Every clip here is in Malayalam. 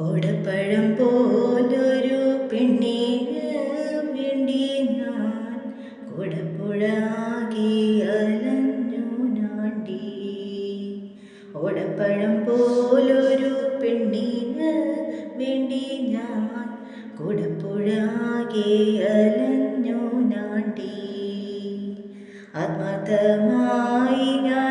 ഓടപ്പഴം പോലൊരു പെണ്ണിന് വേണ്ടി ഞാൻ കുടപ്പുഴാകി അലഞ്ഞു നാണ്ടി ഓടപ്പഴം പോലൊരു പെണ്ണിന് വേണ്ടി ഞാൻ കുടപ്പുഴാകി അലഞ്ഞു നാണ്ടി ആത്മാർത്ഥമായി ഞാൻ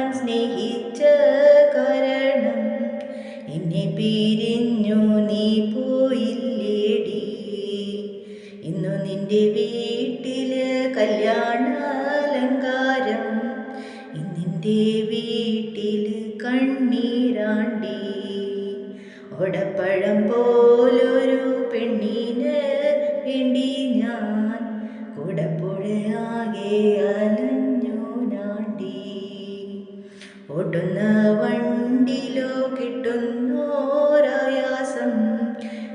നിന്റെ വീട്ടിൽ കല്യാണാലങ്കാരം. ഇന്നിന്റെ വീട്ടിൽ കണ്ണീരാണ്ടി. ഒടപ്പഴം പോലൊരു പെണ്ണിന് വേണ്ടി ഞാൻ കൂടപ്പുഴയാകെ അലഞ്ഞു നാണ്ടി. ഓടുന്ന വണ്ടിലോ കിട്ടുന്നോരായാസം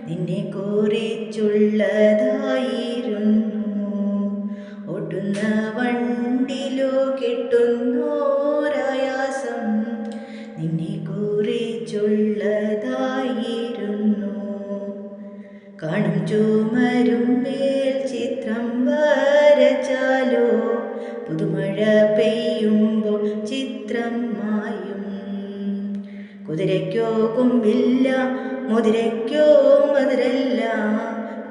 നിന്നെ കുറിച്ചുള്ളതായിരുന്നു ഓടുന്ന വണ്ടിലോ കിട്ടുന്നോരായാസം നിന്നെ കുറിച്ചുള്ളതായിരുന്നു കാണും ചുമരും മേൽ ചിത്രം വരച്ചാലോ? പുതുമഴ പെയ്യുമ്പോൾ ചിത്രം മായും. കുതിരയ്ക്കോ കൊമ്പില്ല മുതിരയ്ക്കോ മധുരല്ല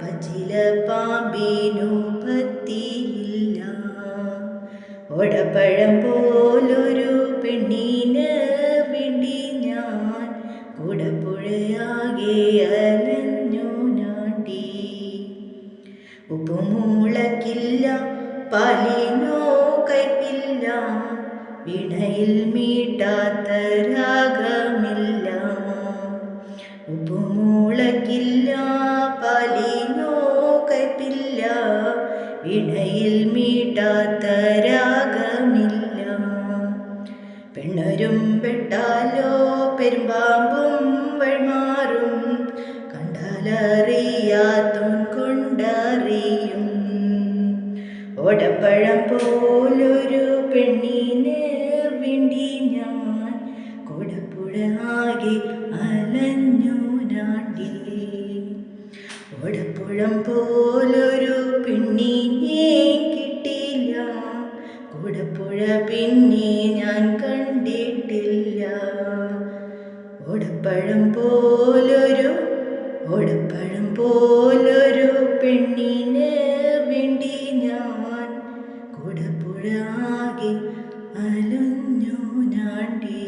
പച്ചില പാമ്പിനു പത്തിയില്ല ഒടപ്പഴം പോലൊരു പെണ്ണിന് വേണ്ടി ഞാൻ കുടപ്പുഴയാകെ അലഞ്ഞു നാട്ടി. ഉപ്പുമൂളക്കില്ല പാലിനോ കൈപ്പില്ല വിണയിൽ മീട്ടാത്ത രാഗമില്ല. ഉപ്പുമൂളക്കില്ല പാലിനോ കൈപ്പില്ല വിണയിൽ മീട്ടാത്ത രാഗമില്ല പെണ്ണരും പെട്ടാലോ പെരുമ്പാമ്പും വഴിമാറും കണ്ടാലറിയാത്തും കൊണ്ടറിയും. ഓടപ്പഴം പോലൊരു പെണ്ണിന് വേണ്ടി ഞാൻ കൊടപ്പുഴ ആകെ അലഞ്ഞു നാട്ടി. ഓടപ്പുഴം പോലൊരു ഞാൻ കണ്ടിട്ടില്ല. ഓടപ്പഴം പോലൊരു ഓടപ്പഴം പോലൊരു പെണ്ണിന് വേണ്ടി ഞാൻ കൂടപ്പുഴ ആകെ അലഞ്ഞു നാണ്ടി